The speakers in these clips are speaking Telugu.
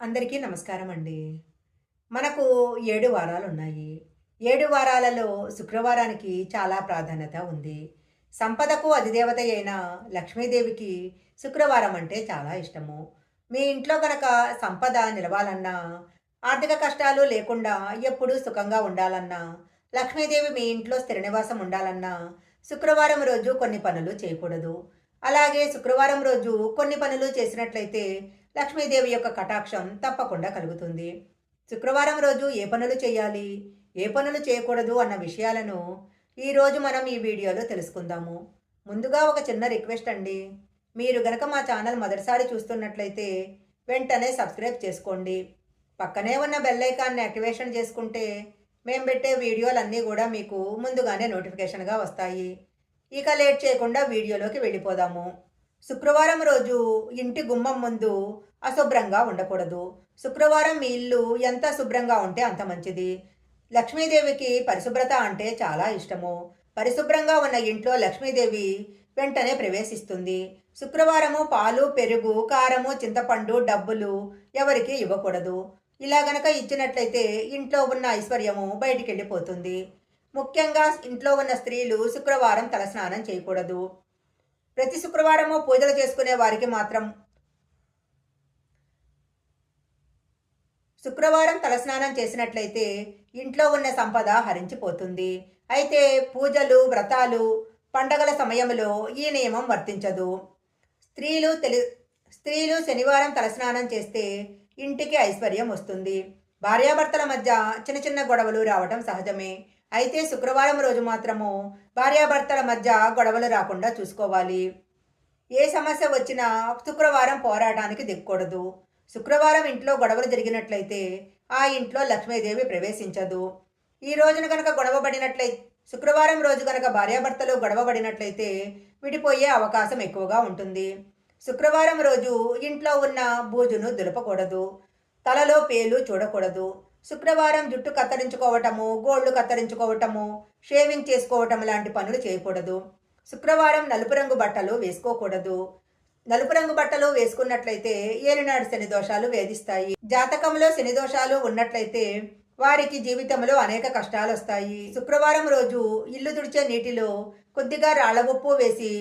అందరికీ నమస్కారం అండి. మనకు ఏడు వారాలు ఉన్నాయి ఏడు వారాలలో శుక్రవారానికి చాలా ప్రాధాన్యత ఉంది. సంపదకు అధిదేవత అయిన లక్ష్మీదేవికి శుక్రవారం అంటే చాలా ఇష్టము. మీ ఇంట్లో కనుక సంపద నిలవాలన్నా ఆర్థిక కష్టాలు లేకుండా ఎప్పుడూ సుఖంగా ఉండాలన్నా లక్ష్మీదేవి మీ ఇంట్లో స్థిర నివాసం ఉండాలన్నా శుక్రవారం రోజు కొన్ని పనులు చేయకూడదు. అలాగే శుక్రవారం రోజు కొన్ని పనులు చేసినట్లయితే లక్ష్మీదేవి యొక్క కటాక్షం తప్పకుండా కలుగుతుంది. శుక్రవారం రోజు ఏ పనులు చేయాలి? ఏ పనులు చేయకూడదు అన్న విషయాలను ఈరోజు మనం ఈ వీడియోలో తెలుసుకుందాము. ముందుగా ఒక చిన్న రిక్వెస్ట్ అండి. మీరు గనక మా ఛానల్ మొదటిసారి చూస్తున్నట్లయితే వెంటనే సబ్స్క్రైబ్ చేసుకోండి. పక్కనే ఉన్న బెల్ ఐకాన్ని యాక్టివేషన్ చేసుకుంటే మేము పెట్టే వీడియోలన్నీ కూడా మీకు ముందుగానే నోటిఫికేషన్గా వస్తాయి. ఇక లేట్ చేయకుండా వీడియోలోకి వెళ్ళిపోదాము. శుక్రవారం రోజు ఇంటి గుమ్మం ముందు అశుభ్రంగా ఉండకూడదు. శుక్రవారం మీ ఇల్లు ఎంత శుభ్రంగా ఉంటే అంత మంచిది. లక్ష్మీదేవికి పరిశుభ్రత అంటే చాలా ఇష్టము. పరిశుభ్రంగా ఉన్న ఇంట్లో లక్ష్మీదేవి వెంటనే ప్రవేశిస్తుంది. శుక్రవారము పాలు పెరుగు కారము చింతపండు డబ్బులు ఎవరికి ఇవ్వకూడదు. ఇలా గనక ఇచ్చినట్లయితే ఇంట్లో ఉన్న ఐశ్వర్యము బయటికి వెళ్ళిపోతుంది ముఖ్యంగా ఇంట్లో ఉన్న స్త్రీలు శుక్రవారం తలస్నానం చేయకూడదు. ప్రతి శుక్రవారము పూజలు చేసుకునే వారికి మాత్రం శుక్రవారం తలస్నానం చేసినట్లయితే ఇంట్లో ఉన్న సంపద హరించిపోతుంది. అయితే పూజలు వ్రతాలు పండగల సమయంలో ఈ నియమం వర్తించదు. స్త్రీలు తెలి స్త్రీలు శనివారం తలస్నానం చేస్తే ఇంటికి ఐశ్వర్యం వస్తుంది. భార్యాభర్తల మధ్య చిన్న చిన్న గొడవలు రావటం సహజమే. అయితే శుక్రవారం రోజు మాత్రము భార్యాభర్తల మధ్య గొడవలు రాకుండా చూసుకోవాలి. ఏ సమస్య వచ్చినా శుక్రవారం పోరాటానికి దిక్కకూడదు శుక్రవారం ఇంట్లో గొడవలు జరిగినట్లయితే ఆ ఇంట్లో లక్ష్మీదేవి ప్రవేశించదు. ఈ రోజున కనుక గొడవబడినట్లయి శుక్రవారం రోజు కనుక భార్యాభర్తలు గొడవబడినట్లయితే విడిపోయే అవకాశం ఎక్కువగా ఉంటుంది. శుక్రవారం రోజు ఇంట్లో ఉన్న బూజును దులపకూడదు. తలలో పేలు చూడకూడదు. శుక్రవారం జుట్టు కత్తిరించుకోవటము గోళ్ళు కత్తిరించుకోవటము షేవింగ్ చేసుకోవటం లాంటి పనులు చేయకూడదు. శుక్రవారం నలుపు రంగు బట్టలు వేసుకోకూడదు. నలుపు రంగు బట్టలు వేసుకున్నట్లయితే ఏలినాడు శని దోషాలు వేధిస్తాయి. జాతకంలో శని దోషాలు ఉన్నట్లయితే వారికి జీవితంలో అనేక కష్టాలు వస్తాయి శుక్రవారం రోజు ఇల్లు తుడిచే నీటిలో కొద్దిగా రాళ్ళ ఉప్పు వేసి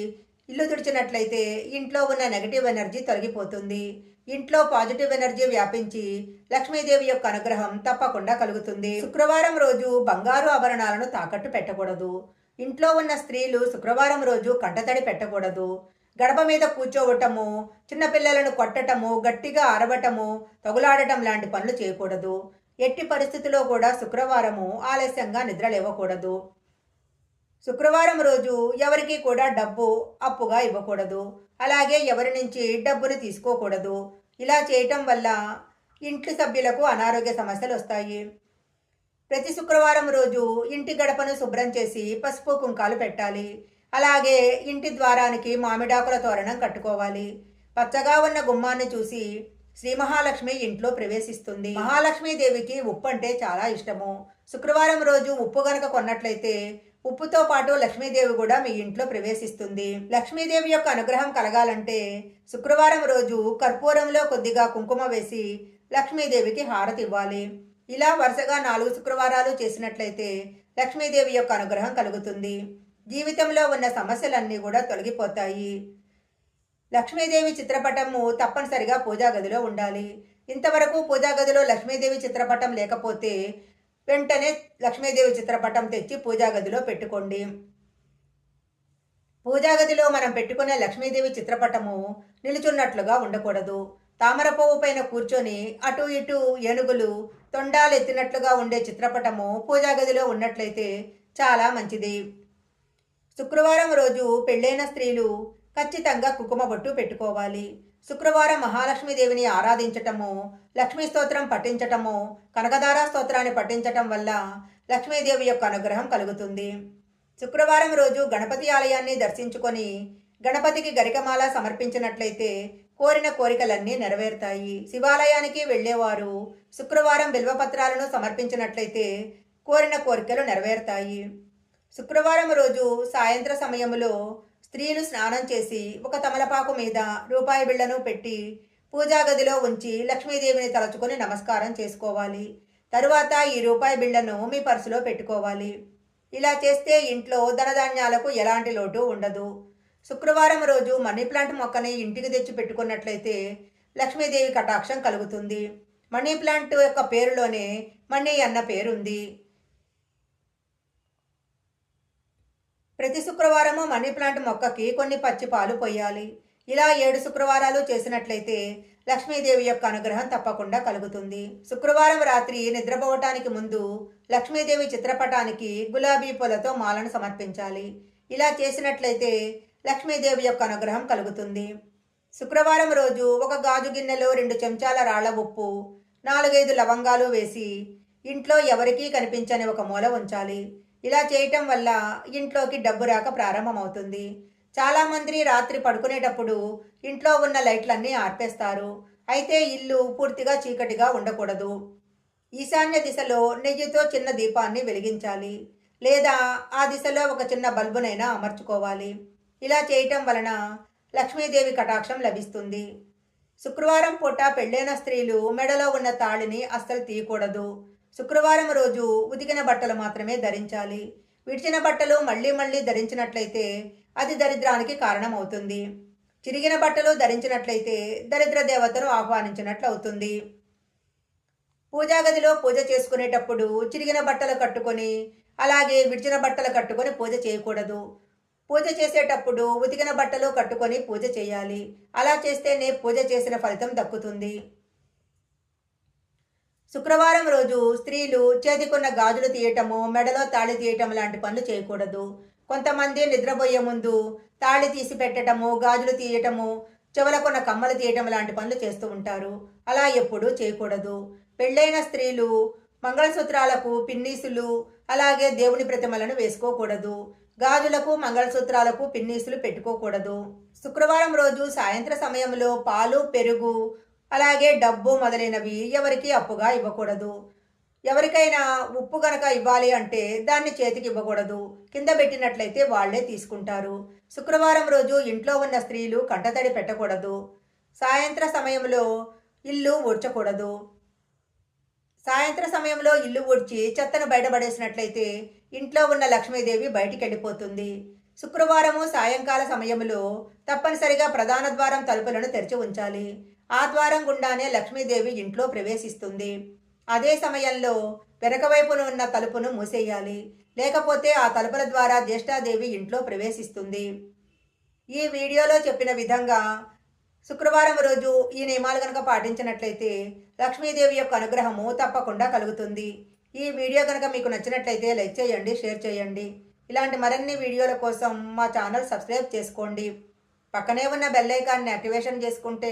ఇల్లు తుడిచినట్లయితే ఇంట్లో ఉన్న నెగటివ్ ఎనర్జీ తొలగిపోతుంది. ఇంట్లో పాజిటివ్ ఎనర్జీ వ్యాపించి లక్ష్మీదేవి యొక్క అనుగ్రహం తప్పకుండా కలుగుతుంది. శుక్రవారం రోజు బంగారు ఆభరణాలను తాకట్టు పెట్టకూడదు. ఇంట్లో ఉన్న స్త్రీలు శుక్రవారం రోజు కంటతడి పెట్టకూడదు. గడప మీద కూర్చోవటము చిన్నపిల్లలను కొట్టటము గట్టిగా అరవటము తగులాడటం లాంటి పనులు చేయకూడదు. ఎట్టి పరిస్థితిలో కూడా శుక్రవారము ఆలస్యంగా నిద్రలేవకూడదు శుక్రవారం రోజు ఎవరికి కూడా డబ్బు అప్పుగా ఇవ్వకూడదు. అలాగే ఎవరి నుంచి డబ్బును తీసుకోకూడదు. ఇలా చేయటం వల్ల ఇంటి సభ్యులకు అనారోగ్య సమస్యలు వస్తాయి. ప్రతి శుక్రవారం రోజు ఇంటి గడపను శుభ్రం చేసి పసుపు కుంకాలు పెట్టాలి. అలాగే ఇంటి ద్వారానికి మామిడాకుల తోరణం కట్టుకోవాలి. పచ్చగా ఉన్న గుమ్మాన్ని చూసి శ్రీ మహాలక్ష్మి ఇంట్లో ప్రవేశిస్తుంది. మహాలక్ష్మి దేవికి ఉప్పు అంటే చాలా ఇష్టము. శుక్రవారం రోజు ఉప్పు గనక కొన్నట్లయితే ఉప్పుతో పాటు లక్ష్మీదేవి కూడా మీ ఇంట్లో ప్రవేశిస్తుంది. లక్ష్మీదేవి యొక్క అనుగ్రహం కలగాలంటే శుక్రవారం రోజు కర్పూరంలో కొద్దిగా కుంకుమ వేసి లక్ష్మీదేవికి హారతి ఇవ్వాలి. ఇలా వరుసగా నాలుగు శుక్రవారాలు చేసినట్లయితే లక్ష్మీదేవి యొక్క అనుగ్రహం కలుగుతుంది. జీవితంలో ఉన్న సమస్యలన్నీ కూడా తొలగిపోతాయి. లక్ష్మీదేవి చిత్రపటము తప్పనిసరిగా పూజా గదిలో ఉండాలి. ఇంతవరకు పూజా గదిలో లక్ష్మీదేవి చిత్రపటం లేకపోతే వెంటనే లక్ష్మీదేవి చిత్రపటం తెచ్చి పూజా గదిలో పెట్టుకోండి. పూజాగదిలో మనం పెట్టుకునే లక్ష్మీదేవి చిత్రపటము నిలుచున్నట్లుగా ఉండకూడదు. తామర పువ్వు పైన కూర్చొని అటు ఇటు ఏనుగులు తొండాలు ఎత్తినట్లుగా ఉండే చిత్రపటము పూజాగదిలో ఉన్నట్లయితే చాలా మంచిది. శుక్రవారం రోజు పెళ్ళైన స్త్రీలు ఖచ్చితంగా కుంకుమ బొట్టు పెట్టుకోవాలి. శుక్రవారం మహాలక్ష్మీదేవిని ఆరాధించటము లక్ష్మీ స్తోత్రం పఠించటము కనకదార స్తోత్రాన్ని పఠించటం వల్ల లక్ష్మీదేవి యొక్క అనుగ్రహం కలుగుతుంది. శుక్రవారం రోజు గణపతి ఆలయాన్ని దర్శించుకొని గణపతికి గరికమాల సమర్పించినట్లయితే కోరిన కోరికలన్నీ నెరవేరుతాయి. శివాలయానికి వెళ్ళేవారు శుక్రవారం బిల్వపత్రాలను సమర్పించినట్లయితే కోరిన కోరికలు నెరవేరుతాయి. శుక్రవారం రోజు సాయంత్ర సమయంలో స్త్రీలు స్నానం చేసి ఒక తమలపాకు మీద రూపాయి బిళ్ళను పెట్టి పూజా గదిలో ఉంచి లక్ష్మీదేవిని తలుచుకొని నమస్కారం చేసుకోవాలి. తరువాత ఈ రూపాయి బిళ్ళను మీ పర్సులో పెట్టుకోవాలి. ఇలా చేస్తే ఇంట్లో ధనధాన్యాలకు ఎలాంటి లోటు ఉండదు. శుక్రవారం రోజు మనీ ప్లాంట్ మొక్కని ఇంటికి తెచ్చి పెట్టుకున్నట్లయితే లక్ష్మీదేవి కటాక్షం కలుగుతుంది. మనీ ప్లాంట్ యొక్క పేరులోనే మనీ అన్న పేరుంది. ప్రతి శుక్రవారము మనీ ప్లాంట్ మొక్కకి కొన్ని పచ్చి పాలు పోయాలి. ఇలా ఏడు శుక్రవారాలు చేసినట్లయితే లక్ష్మీదేవి యొక్క అనుగ్రహం తప్పకుండా కలుగుతుంది. శుక్రవారం రాత్రి నిద్రపోవటానికి ముందు లక్ష్మీదేవి చిత్రపటానికి గులాబీ పూలతో మాలను సమర్పించాలి. ఇలా చేసినట్లయితే లక్ష్మీదేవి యొక్క అనుగ్రహం కలుగుతుంది. శుక్రవారం రోజు ఒక గాజు గిన్నెలో రెండు చెంచాల రాళ్ళ ఉప్పు నాలుగైదు లవంగాలు వేసి ఇంట్లో ఎవరికీ కనిపించని ఒక మూల ఉంచాలి. ఇలా చేయటం వల్ల ఇంట్లోకి డబ్బు రాక ప్రారంభమవుతుంది. చాలామంది రాత్రి పడుకునేటప్పుడు ఇంట్లో ఉన్న లైట్లన్నీ ఆర్పేస్తారు. అయితే ఇల్లు పూర్తిగా చీకటిగా ఉండకూడదు. ఈశాన్య దిశలో నెయ్యితో చిన్న దీపాన్ని వెలిగించాలి. లేదా ఆ దిశలో ఒక చిన్న బల్బునైనా అమర్చుకోవాలి. ఇలా చేయటం వలన లక్ష్మీదేవి కటాక్షం లభిస్తుంది. శుక్రవారం పూట పెళ్ళైన స్త్రీలు మెడలో ఉన్న తాళిని అస్సలు తీయకూడదు. శుక్రవారం రోజు ఉతికిన బట్టలు మాత్రమే ధరించాలి. విడిచిన బట్టలు మళ్ళీ మళ్ళీ ధరించినట్లయితే అది దరిద్రానికి కారణమవుతుంది. చిరిగిన బట్టలు ధరించినట్లయితే దరిద్ర దేవతను ఆహ్వానించినట్లు అవుతుంది పూజా గదిలో పూజ చేసుకునేటప్పుడు చిరిగిన బట్టలు కట్టుకొని అలాగే విడిచిన బట్టలు కట్టుకొని పూజ చేయకూడదు. పూజ చేసేటప్పుడు ఉతికిన బట్టలు కట్టుకొని పూజ చేయాలి. అలా చేస్తేనే పూజ చేసిన ఫలితం దక్కుతుంది. శుక్రవారం రోజు స్త్రీలు చేతికున్న గాజులు తీయటము మెడలో తాళి తీయటం లాంటి పనులు చేయకూడదు. కొంతమంది నిద్రపోయే ముందు తాళి తీసి పెట్టటము గాజులు తీయటము చెవులకున్న కమ్మలు తీయటం లాంటి పనులు చేస్తూ ఉంటారు. అలా ఎప్పుడూ చేయకూడదు. పెళ్ళైన స్త్రీలు మంగళసూత్రాలకు పిన్నీసులు అలాగే దేవుని ప్రతిమలను వేసుకోకూడదు. గాజులకు మంగళసూత్రాలకు పిన్నీసులు పెట్టుకోకూడదు. శుక్రవారం రోజు సాయంత్ర సమయంలో పాలు పెరుగు అలాగే డబ్బు మొదలైనవి ఎవరికి అప్పుగా ఇవ్వకూడదు. ఎవరికైనా ఉప్పు గనక ఇవ్వాలి అంటే దాన్ని చేతికి ఇవ్వకూడదు. కింద పెట్టినట్లయితే వాళ్ళే తీసుకుంటారు. శుక్రవారం రోజు ఇంట్లో ఉన్న స్త్రీలు కంటతడి పెట్టకూడదు. సాయంత్ర సమయంలో ఇల్లు ఊడ్చకూడదు. సాయంత్ర సమయంలో ఇల్లు ఊడ్చి చెత్తను బయటపడేసినట్లయితే ఇంట్లో ఉన్న లక్ష్మీదేవి బయటికి వెళ్ళిపోతుంది శుక్రవారము సాయంకాల సమయంలో తప్పనిసరిగా ప్రధాన ద్వారం తలుపులను తెరిచి ఉంచాలి. ఆ ద్వారం గుండానే లక్ష్మీదేవి ఇంట్లో ప్రవేశిస్తుంది. అదే సమయంలో వెనకవైపున ఉన్న తలుపును మూసేయాలి. లేకపోతే ఆ తలుపుల ద్వారా జ్యేష్ఠాదేవి ఇంట్లో ప్రవేశిస్తుంది. ఈ వీడియోలో చెప్పిన విధంగా శుక్రవారం రోజు ఈ నియమాలు కనుక పాటించినట్లయితే లక్ష్మీదేవి యొక్క అనుగ్రహము తప్పకుండా కలుగుతుంది. ఈ వీడియో కనుక మీకు నచ్చినట్లయితే లైక్ చేయండి షేర్ చేయండి. ఇలాంటి మరిన్ని వీడియోల కోసం మా ఛానల్ సబ్స్క్రైబ్ చేసుకోండి. పక్కనే ఉన్న బెల్ ఐకాన్ని యాక్టివేషన్ చేసుకుంటే